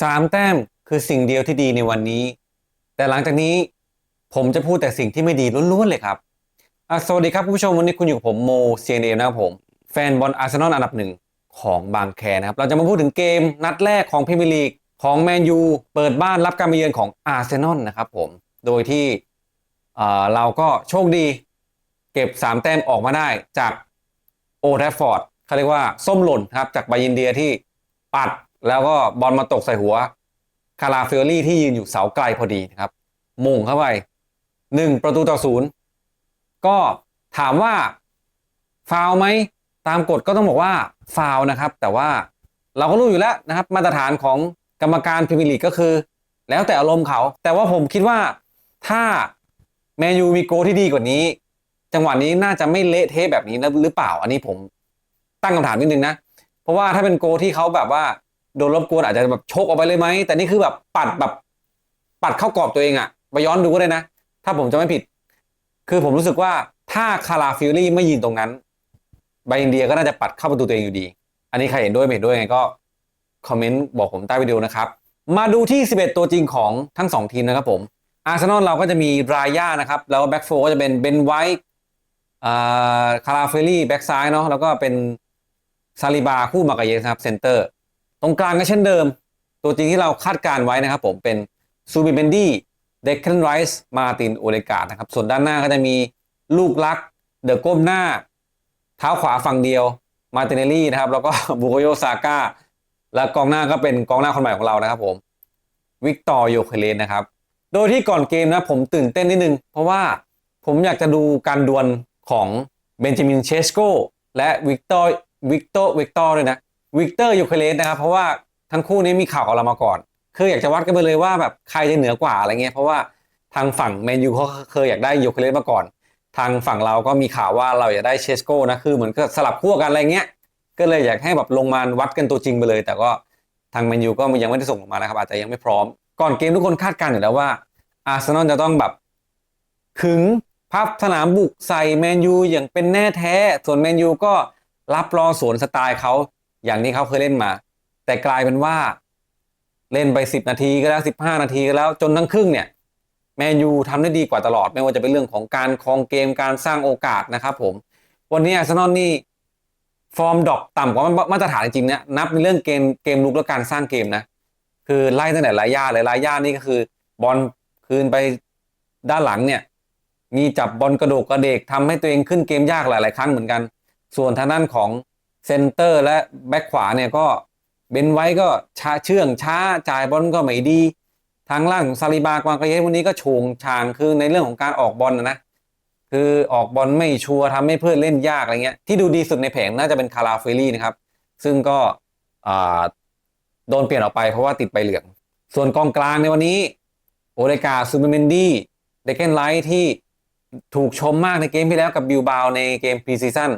สามแต้มคือสิ่งเดียวที่ดีในวันนี้ แต่หลังจากนี้ผมจะพูดแต่สิ่งที่ไม่ดีล้วนๆเลยครับสวัสดีครับผู้ชมวันนี้คุณอยู่กับผมโมเซียนเดลนะครับผม แฟนบอลอาร์เซนอลอันดับหนึ่งของบางแคนะครับ เราจะมาพูดถึงเกมนัดแรกของพรีเมียร์ลีกของแมนยูเปิดบ้านรับการมาเยือนของอาร์เซนอลนะครับผม โดยที่เออเราก็โชคดี เก็บ 3 แต้มออกมาได้จากโอแทฟฟอร์ดเขาเรียกว่าส้มหล่นครับจากบายินเดียที่ปัด แล้วก็บอลมาตกใส่หัว คาราเฟลลี่ที่ยืนอยู่เสาไกลพอดีนะครับมุ่งเข้าไปหนึ่งประตูต่อศูนย์ก็ถามว่าฟาวไหมตามกฎก็ต้องบอกว่าฟาวนะครับ แต่ว่าเราก็รู้อยู่แล้วนะครับ มาตรฐานของกรรมการพรีเมียร์ลีกก็คือ แล้วแต่อารมณ์เขา แต่ว่าผมคิดว่าถ้าแมนยูมีโกที่ดีกว่านี้ จังหวะนี้น่าจะไม่เละเทะแบบนี้หรือเปล่า อันนี้ผมตั้งคำถามนิดนึงนะ เพราะว่าถ้าเป็นโกที่เขาแบบว่า โดนรบกวนอาจจะแบบชกออกไปเลยไหม แต่นี่คือแบบปัดแบบปัดเข้ากรอบตัวเองอะไปย้อนดูก็ได้นะ ถ้าผมจะไม่ผิด คือผมรู้สึกว่าถ้าคาราฟิลลี่ไม่ยืนตรงนั้นไบอินเดียก็น่าจะปัดเข้าประตูตัวเองอยู่ดี อันนี้ใครเห็นด้วยไม่เห็นด้วยไงก็คอมเมนต์บอกผมใต้วิดีโอนะครับ มาดูที่ 11 ตัวจริงของทั้ง 2 ทีมนะครับผม อาร์เซนอลเราก็จะมีรายย่านะครับ แล้วแบ็กโฟก็จะเป็นเบนไวท์คาราเฟลลี่แบ็กซ้ายเนาะ แล้วก็เป็นซาลิบาคู่มากาเยสครับเซนเตอร์ ตรงกลางก็เช่นเดิม ตัวจริงที่เราคาดการไว้นะครับผมเป็นซูบิเบนดี้เดคเคนไรส์มาตินโอเลกานะครับส่วนด้านหน้าก็จะมีลูกลักเดอะก้มหน้า เท้าขวาฝั่งเดียวมาตินเนลลี่นะครับแล้วก็บุโกโยซาก้าแล้วกองหน้าก็เป็นกองหน้าคนใหม่ของเรานะครับผมวิกตอร์โยเคเลนนะครับโดยที่ก่อนเกมนะผมตื่นเต้นนิดนึง เพราะว่าผมอยากจะดูการดวลของเบนจามินเชสโกและวิกตอร์วิกตอร์วิกตอร์ด้วยนะ วิกเตอร์โยเคเลนนะครับ เพราะว่าทั้งคู่นี้มีข่าวกับเรามาก่อน คืออยากจะวัดกันไปเลยว่าแบบใครจะเหนือกว่าอะไรเงี้ย เพราะว่าทางฝั่งแมนยูเขาเคยอยากได้โยเคเลนมาก่อน ทางฝั่งเราก็มีข่าวว่าเราอยากได้เชสโก้นะ คือเหมือนก็สลับขั้วกันอะไรเงี้ย ก็เลยอยากให้แบบลงมาวัดกันตัวจริงไปเลย แต่ก็ทางแมนยูก็ยังไม่ได้ส่งออกมานะครับ อาจจะยังไม่พร้อม ก่อนเกมทุกคนคาดการณ์อยู่แล้วว่าอาร์เซนอลจะต้องแบบขึงพับสนามบุกใส่แมนยูอย่างเป็นแน่แท้ ส่วนแมนยูก็รับรอสวนสไตล์เขา อย่างที่เขาเคยเล่นมา แต่กลายเป็นว่า เล่นไป10นาทีก็แล้ว15นาทีก็แล้วจนทั้งครึ่งเนี่ยแมนยูทำได้ดีกว่าตลอด ไม่ว่าจะเป็นเรื่องของการครองเกมการสร้างโอกาสนะครับผม วันนี้อาร์เซนอลนี่ฟอร์มดรอปต่ำกว่ามาตรฐานจริงเนี่ยนับในเรื่องเกมเกมลุกและการสร้างเกมนะ คือไล่ตั้งแต่ลายย่าเลยลายย่านี่ก็คือบอลคืนไปด้านหลังเนี่ย มีจับบอลกระโดกกระเดกทำให้ตัวเองขึ้นเกมยากหลาย ๆ ครั้งเหมือนกัน ส่วนทางด้านของ เซนเตอร์และแบ็คขวาเนี่ยก็เบนไว้ก็ช้าเชื่องช้าจ่ายบอลก็ไม่ดี ทางล่างของซาลิบากวางกระเยสวันนี้ก็โฉงชางคือในเรื่องของการออกบอลนะนะคือออกบอลไม่ชัวร์ทำให้เพื่อนเล่นยากอะไรเงี้ยที่ดูดีสุดในแผงน่าจะเป็นคาราเฟลลี่นะครับ ซึ่งก็โดนเปลี่ยนออกไปเพราะว่าติดใบเหลือง ส่วนกองกลางในวันนี้ โอเดกาซูเปเมนดี้เดเกนไลท์ที่ถูกชมมากในเกมที่แล้วกับบิวบาวในเกมพรีซีซั่น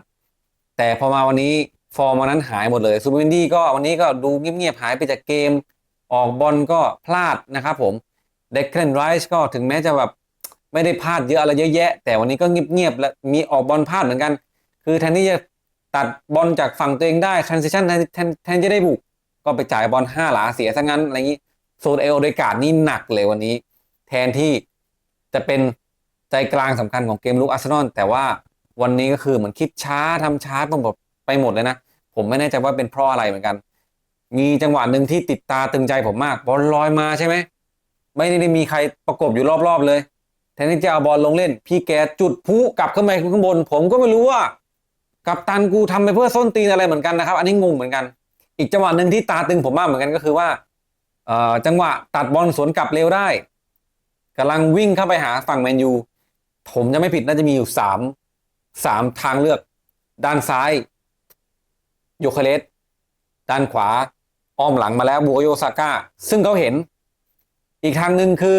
แต่พอมาวันนี้ ฟอร์มวันนั้นหายหมดเลยซูเปเมนดี้ก็วันนี้ก็ดูเงียบๆหายไปจากเกม ออกบอลก็พลาดนะครับผมเดคเคนไรส์ก็ถึงแม้จะแบบไม่ได้พลาดเยอะอะไรเยอะแยะ แต่วันนี้ก็เงียบๆและมีออกบอลพลาดเหมือนกัน คือแทนที่จะตัดบอลจากฝั่งตัวเองได้ transition แทนแทนแทนจะได้บุกก็ไปจ่ายบอลห้าหลาเสียซะงั้นอะไรอย่างนี้โซนเอลโดยการนี่หนักเลยวันนี้ แทนที่จะเป็นใจกลางสำคัญของเกมลุกอาร์เซนอลแต่ว่าวันนี้ก็คือเหมือนคิดช้าทำช้าไปหมด ไปหมดเลยนะ ผมไม่แน่ใจว่าเป็นเพราะอะไรเหมือนกัน มีจังหวะหนึ่งที่ติดตาตึงใจผมมาก บอลลอยมาใช่ไหม ไม่ได้มีใครประกบอยู่รอบๆเลย แทนที่จะเอาบอลลงเล่น พี่แกจุดพุกลับขึ้นไปข้างบน ผมก็ไม่รู้ว่า กับตันกูทำไปเพื่อส้นตีนอะไรเหมือนกันนะครับ อันนี้งงเหมือนกัน อีกจังหวะหนึ่งที่ตาตึงผมมากเหมือนกันก็คือว่าจังหวะตัดบอลสวนกลับเร็วได้กำลังวิ่งเข้าไปหาฝั่งแมนยูผมจะไม่ผิดน่าจะมีอยู่สามสามทางเลือก ด้านซ้าย โยเคเลสด้านขวาอ้อมหลังมาแล้วบูโยซาก้า ซึ่งเขาเห็น อีกทางหนึ่งคือ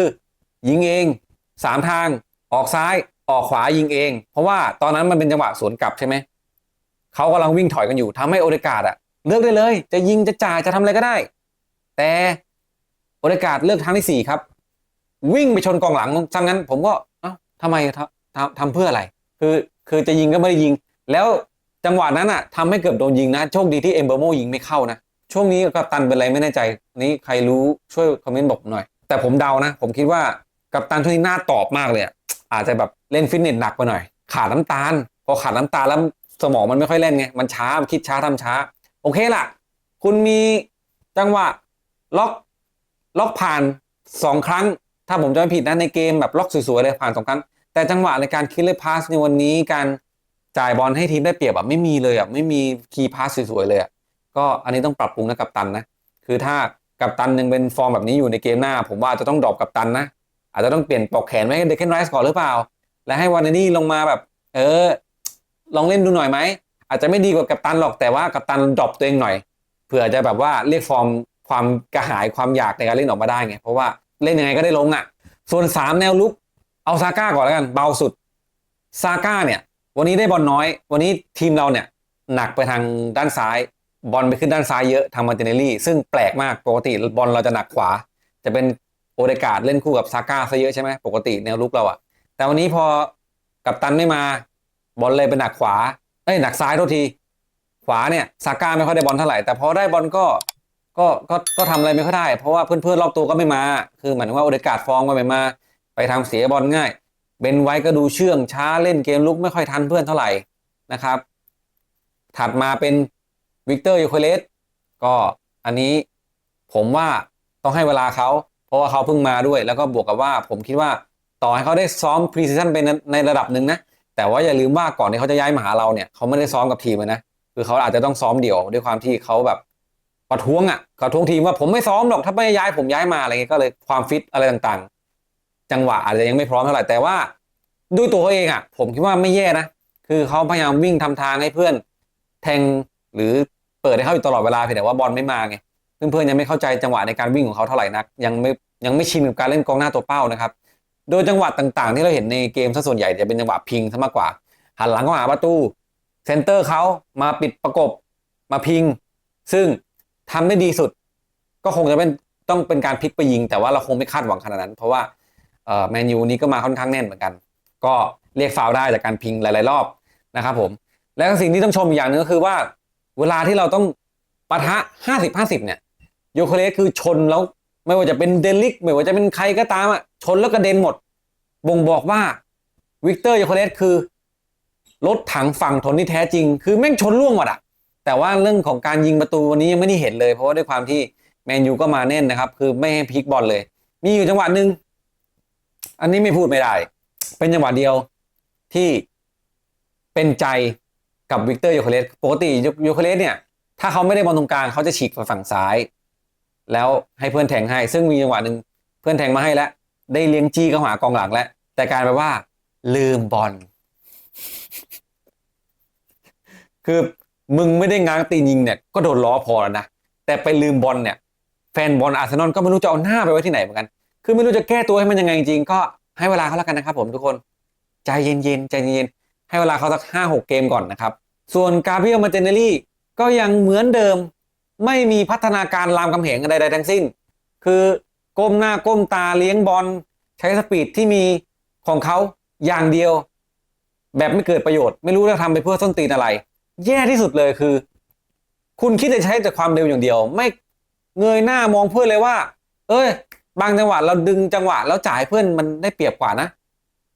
ยิงเองสามทางออกซ้ายออกขวายิงเอง เพราะว่าตอนนั้นมันเป็นจังหวะสวนกลับใช่ไหมเขากำลังวิ่งถอยกันอยู่ทำให้โอเดกาดอะเลือกได้เลย จะยิงจะจ่ายจะทำอะไรก็ได้ แต่โอเดกาดเลือกทางที่สี่ครับ วิ่งไปชนกองหลังซะงั้น ผมก็เอ้าทำไมทำทำเพื่ออะไร คือคือจะยิงก็ไม่ได้ยิง แล้ว จังหวะนั้นอะทำให้เกือบโดนยิงนะ โชคดีที่เอมเบอร์โมยิงไม่เข้านะ ช่วงนี้กัปตันเป็นอะไรไม่แน่ใจ นี้ใครรู้ช่วยคอมเมนต์บอกหน่อย แต่ผมเดานะ ผมคิดว่ากัปตันช่วงนี้หน่าตอบมากเลยอาจจะแบบเล่นฟิตเนสหนักไปหน่อย ขาดน้ำตาล พอขาดน้ำตาลแล้วสมองมันไม่ค่อยเล่นไงมันช้าคิดช้าทำช้า โอเคล่ะ คุณมีจังหวะล็อกล็อกผ่านสองครั้ง ถ้าผมจำไม่ผิดนะในเกมแบบล็อกสวยๆเลยผ่านสองครั้งแต่จังหวะในการคิดเลยพาสในวันนี้การ จ่ายบอลให้ทีมได้เปรียบแบบไม่มีเลยอะไม่มีคีย์พาสสวยๆเลยอะก็อันนี้ต้องปรับปรุงนะกับตันนะ คือถ้ากับตันยังเป็นฟอร์มแบบนี้อยู่ในเกมหน้า ผมว่าจะต้องดรอปกับตันนะ อาจจะต้องเปลี่ยนปลอกแขนไว้ให้เดคเคนไรส์ก่อนหรือเปล่า และให้วานนี่ลงมาแบบ เออ ลองเล่นดูหน่อยไหม อาจจะไม่ดีกว่ากับตันหรอกแต่ว่ากับตันดรอปตัวเองหน่อยเผื่อจะแบบว่าเรียกฟอร์มความกระหายความอยากในการเล่นออกมาได้ไงเพราะว่าเล่นยังไงก็ได้ลงอะ ส่วนสามแนวลุกเอาซาก้าก่อนแล้วกันเบาสุดซาก้าเนี่ย วันนี้ได้บอลน้อย วันนี้ทีมเราเนี่ยหนักไปทางด้านซ้าย บอลไปขึ้นด้านซ้ายเยอะทางมาร์ติเนลลี่ ซึ่งแปลกมากปกติบอลเราจะหนักขวา จะเป็นโอเดกาดเล่นคู่กับซาก้าซะเยอะใช่ไหมปกติแนวลุกเราอะแต่วันนี้พอกับตันไม่มาบอลเลยเป็นหนักขวาเอ้ยหนักซ้ายโทษที ขวาเนี่ยซาก้าไม่ค่อยได้บอลเท่าไหร่แต่พอได้บอลก็ก็ก็ก็ทำอะไรไม่ค่อยได้ เพราะว่าเพื่อนๆรอบตัวก็ไม่มา คือหมายถึงว่าโอเดกาดฟองก็ไม่มา ไปทำเสียบอลง่าย เบนไว้ก็ดูเชื่องช้าเล่นเกมลุกไม่ค่อยทันเพื่อนเท่าไหร่นะครับ ถัดมาเป็นวิกเตอร์ยูเคเลสก็อันนี้ผมว่าต้องให้เวลาเขาเพราะว่าเขาเพิ่งมาด้วย แล้วก็บวกกับว่าผมคิดว่าต่อให้เขาได้ซ้อมพรีซีซั่นเป็นในระดับหนึ่งนะแต่ว่าอย่าลืมว่าก่อนที่เขาจะย้ายมาหาเราเนี่ยเขาไม่ได้ซ้อมกับทีมนะคือเขาอาจจะต้องซ้อมเดี่ยวด้วยความที่เขาแบบประท้วงอะประท้วงทีมว่าผมไม่ซ้อมหรอกถ้าไม่ย้ายผมย้ายมาอะไรเงี้ยก็เลยความฟิตอะไรต่าง จังหวะอาจจะยังไม่พร้อมเท่าไหร่แต่ว่าด้วยตัวเขาเองอะ ผมคิดว่าไม่แย่นะ คือเขาพยายามวิ่งทำทางให้เพื่อนแทงหรือเปิดให้เขาอยู่ตลอดเวลาเพียงแต่ว่าบอลไม่มาไงเพื่อนๆยังไม่เข้าใจจังหวะในการวิ่งของเขาเท่าไหร่นัก ยังไม่ยังไม่ชินกับการเล่นกองหน้าตัวเป้านะครับ โดยจังหวะต่างๆ ที่เราเห็นในเกมซะส่วนใหญ่จะเป็นจังหวะพิงซะมากกว่า หันหลังเข้าหาประตูเซนเตอร์เขามาปิดประกบมาพิง ซึ่งทำได้ดีสุด ก็คงจะเป็นต้องเป็นการพลิกไปยิง แต่ว่าเราคงไม่คาดหวังขนาดนั้น เพราะว่า แมนยูนี้ก็มาค่อนข้างแน่นเหมือนกัน ก็เรียกฟาวได้จากการพิงหลาย ๆ รอบนะครับผม และสิ่งที่ต้องชมอีกอย่างหนึงก็คือว่า เวลาที่เราต้องปะทะ 50 50 เนี่ยโยโคเลสคือชนแล้วไม่ว่าจะเป็นเดลิกไม่ว่าจะเป็นใครก็ตามอะชนแล้วกระเด็นหมด บ่งบอกว่าวิกเตอร์โยโคเลสคือรถถังฝั่งทนที่แท้จริง คือแม่งชนล่วงหมดอะแต่ว่าเรื่องของการยิงประตูวันนี้ยังไม่ได้เห็นเลย เพราะว่าด้วยความที่แมนยูก็มาแน่นนะครับ คือไม่ให้พลิกบอลเลย มีอยู่จังหวะหนึ่ง อันนี้ไม่พูดไม่ได้ เป็นจังหวะเดียวที่เป็นใจกับวิกเตอร์โยโคเลสปกติโยโคเลสเนี่ย ถ้าเขาไม่ได้บอลตรงกลางเขาจะฉีกไปฝั่งซ้าย แล้วให้เพื่อนแทงให้ ซึ่งมีจังหวะหนึ่งเพื่อนแทงมาให้แล้ว ได้เลี้ยงจี้เข้าหากองหลังแล้ว แต่การไปว่า ลืมบอล คือมึงไม่ได้ง้างตีนยิงเนี่ย ก็โดนล้อพอแล้วนะ แต่ไปลืมบอลเนี่ย แฟนบอลอาร์เซนอลก็ไม่รู้จะเอาหน้าไปไว้ที่ไหนเหมือนกัน คือไม่รู้จะแก้ตัวให้มันยังไงจริงก็ให้เวลาเขาแล้วกันนะครับผมทุกคนใจเย็นๆใจเย็นๆให้เวลาเขาสักห้าหกเกมก่อนนะครับ ส่วนกาเบรียลมาเจเนลลี่ก็ยังเหมือนเดิม ไม่มีพัฒนาการรามคำแหงใดๆทั้งสิ้น คือก้มหน้าก้มตาเลี้ยงบอลใช้สปีดที่มีของเขาอย่างเดียว แบบไม่เกิดประโยชน์ ไม่รู้จะทำไปเพื่อส้นตีนอะไร แย่ที่สุดเลยคือ คุณคิดจะใช้แต่ความเร็วอย่างเดียว ไม่เงยหน้ามองเพื่อนเลยว่า เอ้ย บางจังหวะเราดึงจังหวะแล้วจ่ายเพื่อนมันได้เปรียบกว่านะ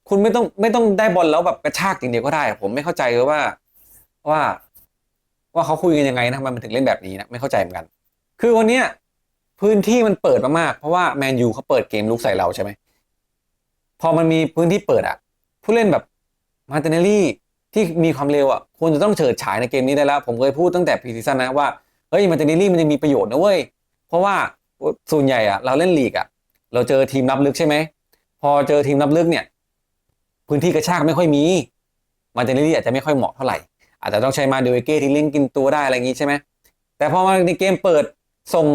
คุณไม่ต้องไม่ต้องได้บอลแล้วแบบกระชากอย่างเดียวก็ได้ ผมไม่เข้าใจเลยว่าว่า ว่าเขาคุยกันยังไงนะมันถึงเล่นแบบนี้นะไม่เข้าใจเหมือนกัน คือวันเนี้ยพื้นที่มันเปิดมากๆเพราะว่าแมนยูเขาเปิดเกมลุกใส่เราใช่ไหมพอมันมีพื้นที่เปิดอะผู้เล่นแบบมาร์ติเนลลี่ที่มีความเร็วอะควรจะต้องเฉิดฉายในเกมนี้ได้แล้ว ผมเคยพูดตั้งแต่พรีซีซั่นนะว่าเฮ้ยมาร์ติเนลลี่มันยังมีประโยชน์นะเว้ยเพราะว่า ส่วนใหญ่อะเราเล่นลีกอะเราเจอทีมรับลึกใช่ไหม พอเจอทีมรับลึกเนี่ย พื้นที่กระชากไม่ค่อยมี มาร์ติเนลลี่อาจจะไม่ค่อยเหมาะเท่าไหร่ อาจจะต้องใช้มาเดวิเก้ที่เล่นกินตัวได้อะไรอย่างงี้ใช่ไหมแต่พอมาในเกมเปิดส่ง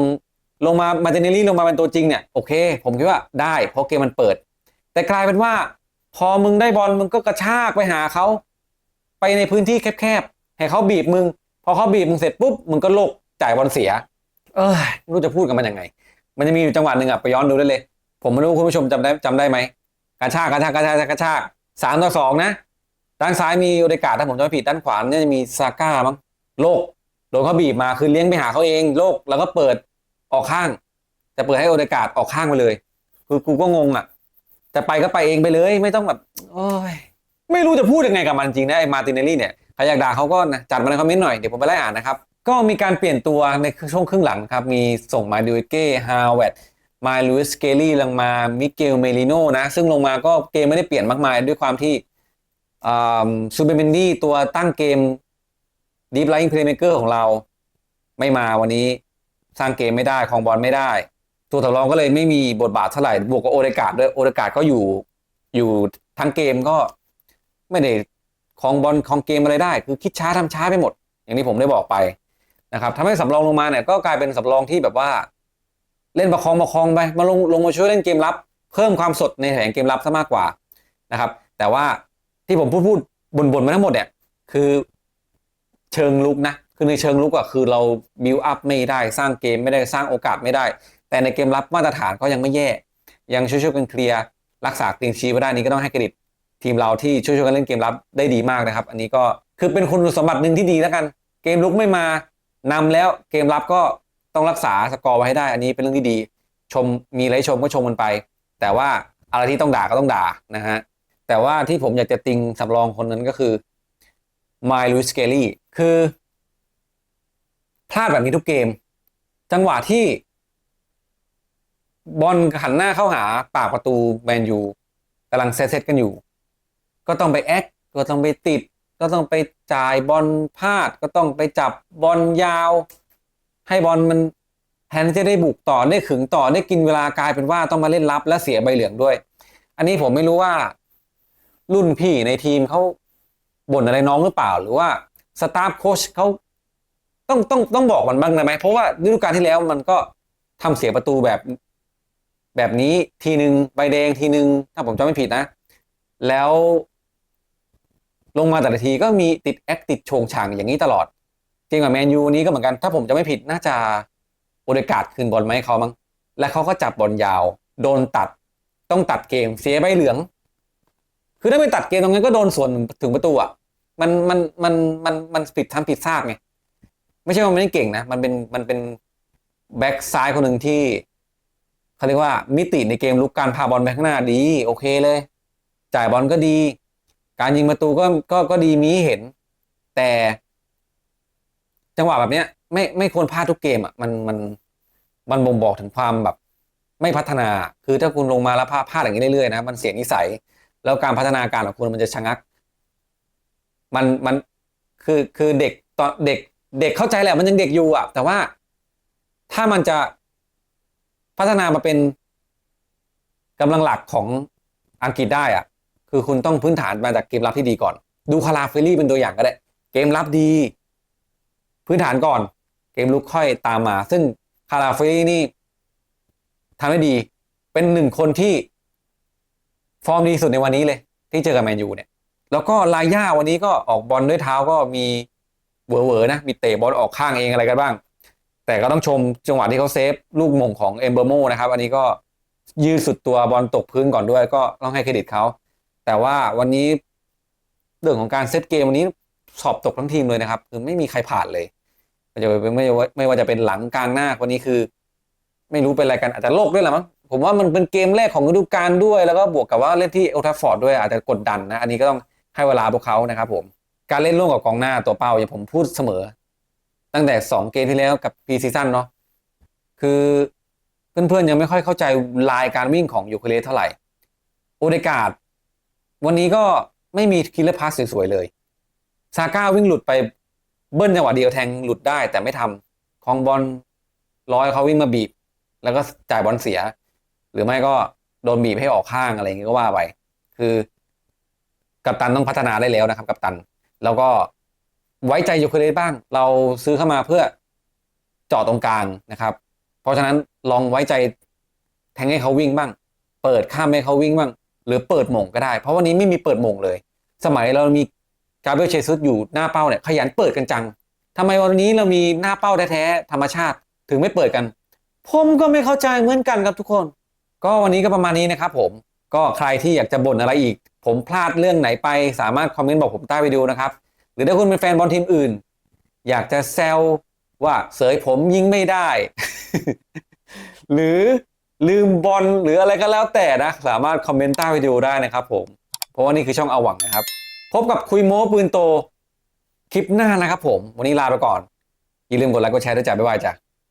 ลงมามาร์ติเนลลี่ลงมาเป็นตัวจริงเนี่ยโอเค ผมคิดว่าได้เพราะเกมมันเปิด แต่กลายเป็นว่า พอมึงได้บอลมึงก็กระชากไปหาเขาไปในพื้นที่แคบๆให้เขาบีบมึง พอเขาบีบมึงเสร็จปุ๊บมึงก็โลกจ่ายบอลเสีย เออไม่รู้จะพูดกับมันยังไง มันจะมีอยู่จังหวะหนึ่งอะไปย้อนดูได้เลย ผมไม่รู้คุณผู้ชมจำได้จำได้ไหมกระชากกระชากกระชากกระชากสามต่อสองนะ ด้านซ้ายมีโอเดกาถ้าผมจำไม่ผิดด้านขวาเนี่ยจะมีซาก้ามั้งโลกโดนเขาบีบมาคือเลี้ยงไปหาเขาเองโลกแล้วก็เปิดออกข้าง จะเปิดให้โอเดกาดออกข้างไปเลย คือกูก็งงอะจะไปก็ไปเองไปเลย ไม่ต้องแบบโอ้ยไม่รู้จะพูดยังไงกับมันจริงนะไอ้มาตินเนลลี่เนี่ยใครอยากด่าเขาก็นะจัดมาในคอมเมนต์หน่อยเดี๋ยวผมไปไล่อ่านนะครับ ก็มีการเปลี่ยนตัวในช่วงครึ่งหลังครับ มีส่งมาดูเก้ฮาวเวดมาลูอิสเกลี่ลงมามิเกลเมลิโนนะ ซึ่งลงมาก็เกมไม่ได้เปลี่ยนมากมายด้วยความที่ซูเปอร์เมนดี้ตัวตั้งเกมดีฟไลน์เพลย์เมเกอร์ของเรา ไม่มาวันนี้สร้างเกมไม่ได้ของบอลไม่ได้ ตัวสำรองก็เลยไม่มีบทบาทเท่าไหร่บวกกับโอเดกาดด้วยโอเดกาดก็อยู่อยู่ทั้งเกมก็ไม่ได้ของบอลของเกมอะไรได้ คือคิดช้าทำช้าไปหมด อย่างที่ผมได้บอกไป นะครับทำให้สำรองลงมาเนี่ยก็กลายเป็นสำรองที่แบบว่า เล่นประคองประคองไปมาลงลงมาช่วยเล่นเกมรับเพิ่มความสดในแผงเกมรับซะมากกว่านะครับ แต่ว่าที่ผมพูดพูดบ่นบ่นมาทั้งหมดเนี่ยคือเชิงลุกนะคือในเชิงลุกอะคือเราบิวอัพไม่ได้สร้างเกมไม่ได้สร้างโอกาสไม่ได้ แต่ในเกมรับมาตรฐานก็ยังไม่แย่ ยังช่วยๆกันเคลียร์รักษาคลีนชีไว้ได้นี้ก็ต้องให้เครดิตทีมเราที่ช่วยๆกันเล่นเกมรับได้ดีมากนะครับ อันนี้ก็คือเป็นคุณสมบัติหนึ่งที่ดีแล้วกัน เกมลุกไม่มา นำแล้วเกมรับก็ต้องรักษาสกอร์ไว้ให้ได้ อันนี้เป็นเรื่องที่ดี ชมมีอะไรชมก็ชมมันไป แต่ว่าอะไรที่ต้องด่าก็ต้องด่านะฮะ แต่ว่าที่ผมอยากจะติงสำรองคนนั้นก็คือมายลูสเกลลี่คือพลาดแบบนี้ทุกเกม จังหวะที่บอลหันหน้าเข้าหาปากประตูแมนยูกำลังเซตเซตกันอยู่ ก็ต้องไปแอคก็ต้องไปติด ก็ต้องไปจ่ายบอลพลาดก็ต้องไปจับบอลยาว ให้บอลมันแทนที่จะได้บุกต่อได้ขึงต่อได้กินเวลากลายเป็นว่าต้องมาเล่นรับและเสียใบเหลืองด้วย อันนี้ผมไม่รู้ว่า รุ่นพี่ในทีมเขาบ่นอะไรน้องหรือเปล่า หรือว่าสตาฟโค้ชเขาต้องต้องต้องบอกมันบ้างได้ไหมเพราะว่าฤดูกาลที่แล้วมันก็ทำเสียประตูแบบ แบบนี้ทีหนึ่งใบแดงทีหนึ่งถ้าผมจำไม่ผิดนะ แล้ว ลงมาแต่ละทีก็มีติดแอคติดโชงฉางอย่างนี้ตลอดจริงกับแมนยูนี้ก็เหมือนกันถ้าผมจะไม่ผิดน่าจะโอเดกาดคืนบอลมาให้เขามั้งและเขาก็จับบอลยาว โดนตัดต้องตัดเกมเสียใบเหลือง คือถ้าไม่ตัดเกมตรงนั้นก็โดนส่วนถึงประตูอะมันมันมันมันมันผิดทำผิดซากไงไม่ใช่ว่ามันไม่เก่งนะ มันเป็นมันเป็นแบ็กซ้ายคนหนึ่งที่เขาเรียกว่ามิติในเกมลุกการพาบอลไปข้างหน้าดี โอเคเลย จ่ายบอลก็ดี การยิงประตูก็ก็ก็ดีมีเห็น แต่ จังหวะแบบเนี้ย ไม่ไม่ควรพลาดทุกเกมอะมันมันมันบ่งบอกถึงความแบบ ไม่พัฒนา คือถ้าคุณลงมาแล้วพลาดพลาดอย่างนี้เรื่อยๆนะมันเสียนิสัย แล้วการพัฒนาการของคุณมันจะชะงัก มันมันคือคือเด็กตอนเด็ก เด็กเข้าใจแหละมันยังเด็กอยู่อะ แต่ว่าถ้ามันจะพัฒนามาเป็นกำลังหลักของอังกฤษได้อะ คือคุณต้องพื้นฐานมาจากเกมรับที่ดีก่อน ดูคาราเฟลลี่เป็นตัวอย่างก็ได้ เกมรับดี พื้นฐานก่อน เกมลุกค่อยตามมา ซึ่งคาราเฟลลี่นี่ทำได้ดี เป็นหนึ่งคนที่ฟอร์มดีสุดในวันนี้เลย ที่เจอกับแมนยูเนี่ย แล้วก็ลาย่าวันนี้ก็ออกบอลด้วยเท้าก็มีเวอร์ๆนะ มีเตะบอลออกข้างเองอะไรกันบ้าง แต่ก็ต้องชมจังหวะที่เขาเซฟลูกมงของเอมเบอร์โมนะครับ อันนี้ก็ยืดสุดตัวบอลตกพื้นก่อนด้วย ก็ต้องให้เครดิตเขา แต่ว่าวันนี้เรื่องของการเซตเกมวันนี้สอบตกทั้งทีมเลยนะครับ คือไม่มีใครผ่านเลยไม่ว่าจะไม่ว่าไม่ว่าจะเป็นหลังกลางหน้าวันนี้คือ ไม่รู้เป็นอะไรกันอาจจะโลกด้วยแหละมั้งผมว่ามันเป็นเกมแรกของฤดูกาลด้วย แล้วก็บวกกับว่าเล่นที่โอทัฟฟอร์ดด้วยอาจจะกดดันนะ อันนี้ก็ต้องให้เวลาพวกเขานะครับ ผม การเล่นร่วมกับกองหน้าตัวเป้าอย่างผมพูดเสมอ ตั้งแต่สองเกมที่แล้วกับพีซีซั่นเนาะคือเพื่อนๆยังไม่ค่อยเข้าใจลายการวิ่งของยูเคเลสเท่าไหร่โอเดกาด วันนี้ก็ไม่มีคิลเลอร์พาสสวยๆเลย ซาก้าวิ่งหลุดไปเบิ้ลจังหวะเดียวแทงหลุดได้แต่ไม่ทำคองบอลร้อยเขาวิ่งมาบีบ แล้วก็จ่ายบอลเสีย หรือไม่ก็โดนบีบให้ออกข้างอะไรอย่างงี้ก็ว่าไป คือ กัปตันต้องพัฒนาได้แล้วนะครับ กัปตัน แล้วก็ไว้ใจยูเครนบ้าง เราซื้อเข้ามาเพื่อเจาะตรงกลางนะครับ เพราะฉะนั้นลองไว้ใจแทงให้เขาวิ่งบ้าง เปิดข้ามให้เขาวิ่งบ้าง หรือเปิดหม่งก็ได้ เพราะวันนี้ไม่มีเปิดหม่งเลย สมัยเรามีกาเบรียลเชซุสอยู่หน้าเป้าเนี่ยขยันเปิดกันจังทำไมวันนี้เรามีหน้าเป้าแท้ๆธรรมชาติถึงไม่เปิดกัน ผมก็ไม่เข้าใจเหมือนกันครับทุกคน ก็วันนี้ก็ประมาณนี้นะครับผมก็ใครที่อยากจะบ่นอะไรอีก ผมพลาดเรื่องไหนไป สามารถคอมเมนต์บอกผมใต้วิดีโอนะครับ หรือถ้าคุณเป็นแฟนบอลทีมอื่น อยากจะแซวว่าเสยผมยิงไม่ได้ หรือ ลืมบอลหรืออะไรก็แล้วแต่นะ สามารถคอมเมนต์ใต้วิดีโอได้นะครับผม เพราะว่านี่คือช่องเอาหวังนะครับ พบกับคุยโม้ปืนโตคลิปหน้านะครับผม วันนี้ลาไปก่อนอย่าลืมกดไลค์กดแชร์ด้วยจ้ะบ๊ายบายจ้ะ